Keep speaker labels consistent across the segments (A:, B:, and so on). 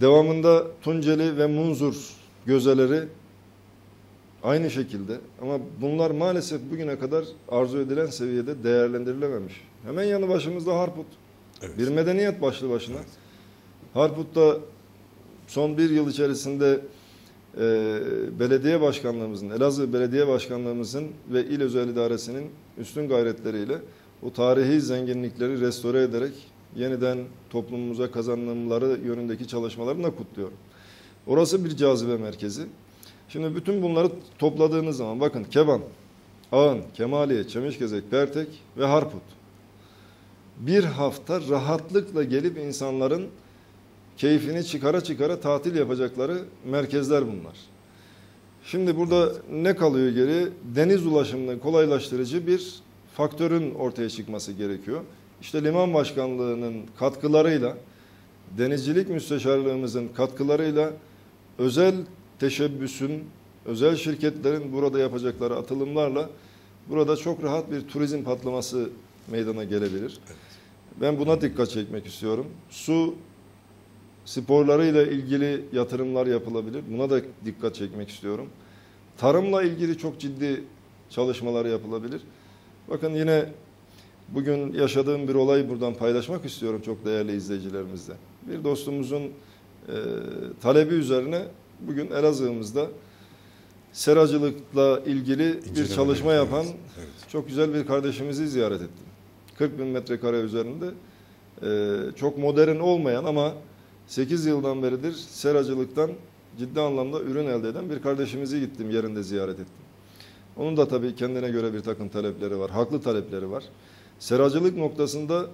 A: Devamında Tunceli ve Munzur gözeleri aynı şekilde ama bunlar maalesef bugüne kadar arzu edilen seviyede değerlendirilememiş. Hemen yanı başımızda Harput.
B: Evet.
A: Bir medeniyet başlı başına.
B: Evet.
A: Harput'ta son bir yıl içerisinde e, belediye başkanlığımızın, Elazığ Belediye Başkanlığımızın ve İl Özel İdaresi'nin üstün gayretleriyle o tarihi zenginlikleri restore ederek yeniden toplumumuza kazanımları yönündeki çalışmalarını da kutluyorum. Orası bir cazibe merkezi. Şimdi bütün bunları topladığınız zaman bakın Keban, Ağın, Kemaliye, Çemişgezek, Pertek ve Harput. Bir hafta rahatlıkla gelip insanların keyfini çıkara çıkara tatil yapacakları merkezler bunlar. Şimdi burada ne kalıyor geri? Deniz ulaşımını kolaylaştırıcı bir faktörün ortaya çıkması gerekiyor. İşte liman başkanlığının katkılarıyla, denizcilik müsteşarlığımızın katkılarıyla özel teşebbüsün, özel şirketlerin burada yapacakları atılımlarla burada çok rahat bir turizm patlaması meydana gelebilir. Ben buna dikkat çekmek istiyorum. Su sporlarıyla ilgili yatırımlar yapılabilir. Buna da dikkat çekmek istiyorum. Tarımla ilgili çok ciddi çalışmalar yapılabilir. Bakın yine bugün yaşadığım bir olayı buradan paylaşmak istiyorum çok değerli izleyicilerimizle. Bir dostumuzun e, talebi üzerine bugün Elazığ'ımızda seracılıkla ilgili bir
B: İnceleme
A: çalışma
B: yapıyoruz.
A: yapan
B: Evet.
A: çok güzel bir kardeşimizi ziyaret ettim. 40 bin metrekare üzerinde e, çok modern olmayan ama 8 yıldan beridir seracılıktan ciddi anlamda ürün elde eden bir kardeşimizi gittim yerinde ziyaret ettim. Onun da tabii kendine göre bir takım talepleri var, haklı talepleri var. Seracılık noktasında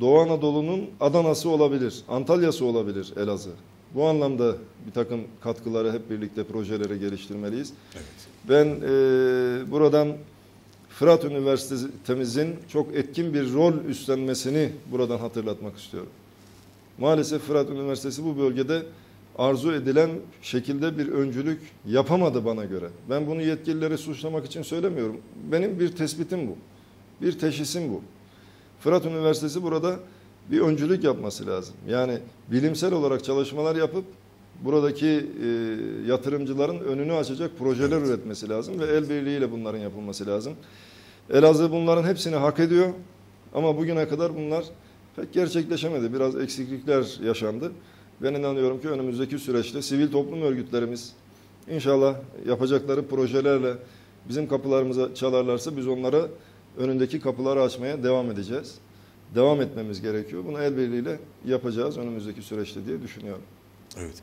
A: Doğu Anadolu'nun Adana'sı olabilir, Antalya'sı olabilir Elazığ. Bu anlamda bir takım katkıları hep birlikte projeleri geliştirmeliyiz.
B: Evet.
A: Ben e, buradan Fırat Üniversitemizin çok etkin bir rol üstlenmesini buradan hatırlatmak istiyorum. Maalesef Fırat Üniversitesi bu bölgede arzu edilen şekilde bir öncülük yapamadı bana göre. Ben bunu yetkilileri suçlamak için söylemiyorum. Benim bir tespitim bu. Bir teşhisim bu. Fırat Üniversitesi burada bir öncülük yapması lazım. Yani bilimsel olarak çalışmalar yapıp buradaki e, yatırımcıların önünü açacak projeler
B: Evet.
A: üretmesi lazım ve el birliğiyle bunların yapılması lazım. Elazığ bunların hepsini hak ediyor ama bugüne kadar bunlar pek gerçekleşemedi. Biraz eksiklikler yaşandı. Ben inanıyorum ki önümüzdeki süreçte sivil toplum örgütlerimiz inşallah yapacakları projelerle bizim kapılarımıza çalarlarsa biz onlara önündeki kapıları açmaya devam edeceğiz. Devam etmemiz gerekiyor. Bunu el birliğiyle yapacağız önümüzdeki süreçte diye düşünüyorum.
B: Evet.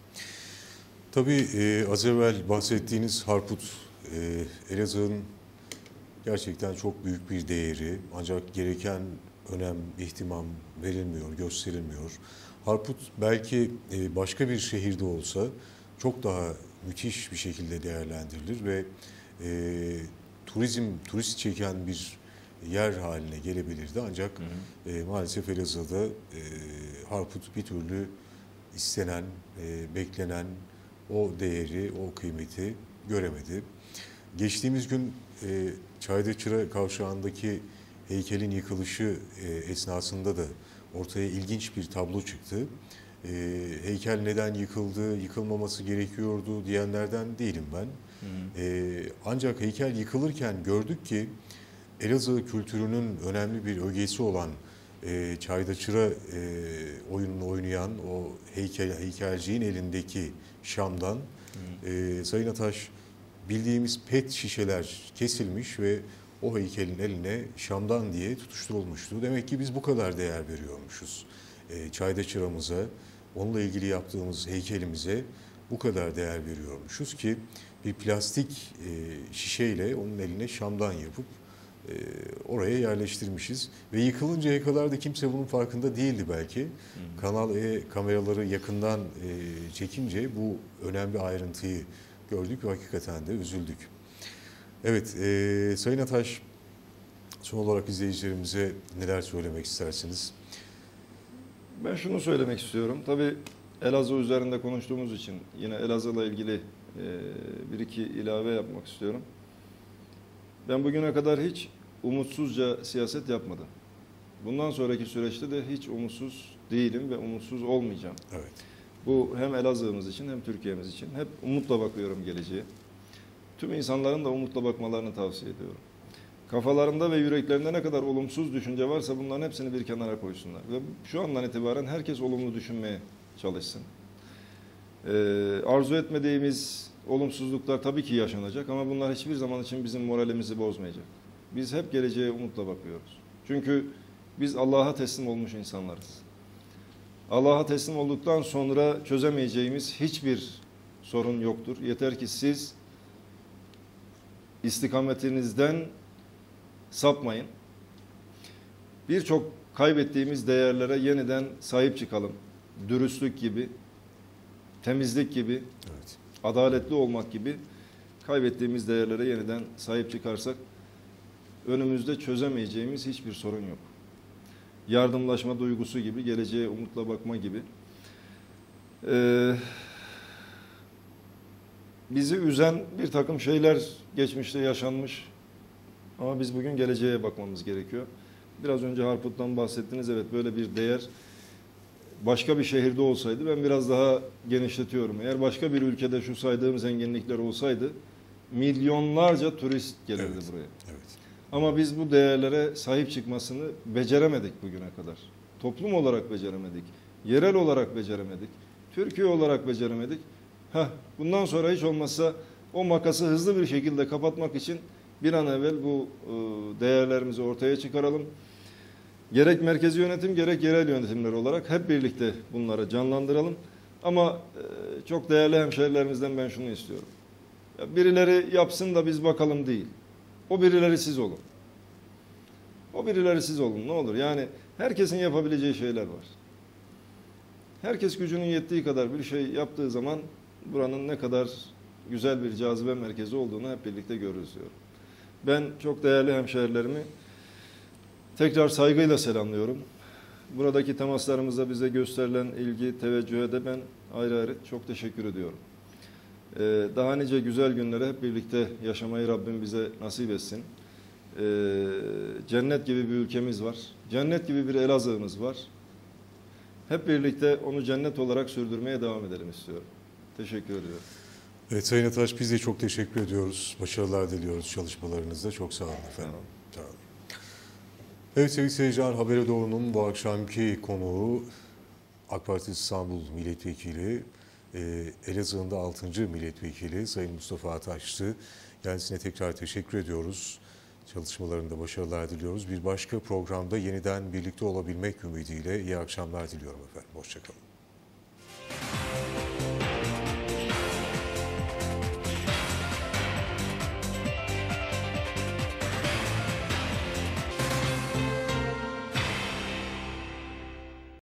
B: Tabii e, az evvel bahsettiğiniz Harput, e, Elazığ'ın gerçekten çok büyük bir değeri ancak gereken önem, ihtimam verilmiyor, gösterilmiyor. Harput belki e, başka bir şehirde olsa çok daha müthiş bir şekilde değerlendirilir ve e, turizm, turist çeken bir yer haline gelebilirdi. Ancak e, maalesef Elazığ'da e, Harput bir türlü istenen, e, beklenen o değeri, o kıymeti göremedi. Geçtiğimiz gün e, Çaydıçıra kavşağındaki heykelin yıkılışı e, esnasında da ortaya ilginç bir tablo çıktı. E, heykel neden yıkıldı, yıkılmaması gerekiyordu diyenlerden değilim ben. E, ancak heykel yıkılırken gördük ki Elazığ kültürünün önemli bir ögesi olan e, Çayda Çıra e, oyununu oynayan o heykel, heykelciğin elindeki şamdan e, Sayın Ataş bildiğimiz pet şişeler kesilmiş ve o heykelin eline şamdan diye tutuşturulmuştu. Demek ki biz bu kadar değer veriyormuşuz. E, Çayda Çıramıza, onunla ilgili yaptığımız heykelimize bu kadar değer veriyormuşuz ki bir plastik e, şişeyle onun eline şamdan yapıp oraya yerleştirmişiz. Ve yıkılıncaya kadar da kimse bunun farkında değildi belki. Kanal E kameraları yakından e, çekince bu önemli ayrıntıyı gördük ve hakikaten de üzüldük. Evet, e, Sayın Ataş, son olarak izleyicilerimize neler söylemek istersiniz?
A: Ben şunu söylemek istiyorum. Tabii Elazığ üzerinde konuştuğumuz için yine Elazığ'la ilgili e, bir iki ilave yapmak istiyorum. Ben bugüne kadar hiç umutsuzca siyaset yapmadım. Bundan sonraki süreçte de hiç umutsuz değilim ve umutsuz olmayacağım.
B: Evet,
A: Bu hem Elazığ'ımız için hem Türkiye'miz için. Hep umutla bakıyorum geleceğe. Tüm insanların da umutla bakmalarını tavsiye ediyorum. Kafalarında ve yüreklerinde ne kadar olumsuz düşünce varsa bunların hepsini bir kenara koysunlar. Ve şu andan itibaren herkes olumlu düşünmeye çalışsın. Ee, arzu etmediğimiz olumsuzluklar tabii ki yaşanacak ama bunlar hiçbir zaman için bizim moralimizi bozmayacak. Biz hep geleceğe umutla bakıyoruz. Çünkü biz Allah'a teslim olmuş insanlarız. Allah'a teslim olduktan sonra çözemeyeceğimiz hiçbir sorun yoktur. Yeter ki siz istikametinizden sapmayın. Birçok kaybettiğimiz değerlere yeniden sahip çıkalım. Dürüstlük gibi, temizlik gibi,
B: Evet.
A: adaletli olmak gibi kaybettiğimiz değerlere yeniden sahip çıkarsak önümüzde çözemeyeceğimiz hiçbir sorun yok. Yardımlaşma duygusu gibi, geleceğe umutla bakma gibi. Ee, bizi üzen bir takım şeyler geçmişte yaşanmış ama biz bugün geleceğe bakmamız gerekiyor. Biraz önce Harput'tan bahsettiniz. Evet böyle bir değer başka bir şehirde olsaydı ben biraz daha genişletiyorum. Eğer başka bir ülkede şu saydığım zenginlikler olsaydı milyonlarca turist gelirdi
B: Evet.
A: buraya.
B: Evet.
A: Ama biz bu değerlere sahip çıkmasını beceremedik bugüne kadar. Toplum olarak beceremedik. Yerel olarak beceremedik. Türkiye olarak beceremedik. Heh, bundan sonra hiç olmazsa o makası hızlı bir şekilde kapatmak için bir an evvel bu e, değerlerimizi ortaya çıkaralım. Gerek merkezi yönetim gerek yerel yönetimler olarak hep birlikte bunları canlandıralım. Ama e, çok değerli hemşehrilerimizden ben şunu istiyorum. Birileri yapsın da biz bakalım değil. O birileri siz olun. O birileri siz olun ne olur. Yani herkesin yapabileceği şeyler var. Herkes gücünün yettiği kadar bir şey yaptığı zaman buranın ne kadar güzel bir cazibe merkezi olduğunu hep birlikte görürüz diyorum. Ben çok değerli hemşehrilerimi tekrar saygıyla selamlıyorum. Buradaki temaslarımızda bize gösterilen ilgi, teveccühe de ben ayrı ayrı çok teşekkür ediyorum. Ee, daha nice güzel günlere hep birlikte yaşamayı Rabbim bize nasip etsin. Ee, cennet gibi bir ülkemiz var. Cennet gibi bir Elazığ'ımız var. Hep birlikte onu cennet olarak sürdürmeye devam edelim istiyorum. Teşekkür ediyorum.
B: Evet Sayın Ataş biz de çok teşekkür ediyoruz. Başarılar diliyoruz çalışmalarınızda. Çok sağ olun efendim. Sağ olun. Evet sevgili seyirciler Habere Doğru'nun bu akşamki konuğu AK Parti İstanbul Milletvekili, e, Elazığ'ın da 6. Milletvekili Sayın Mustafa Ataş'tı. Kendisine tekrar teşekkür ediyoruz. Çalışmalarında başarılar diliyoruz. Bir başka programda yeniden birlikte olabilmek ümidiyle iyi akşamlar diliyorum efendim. Hoşçakalın.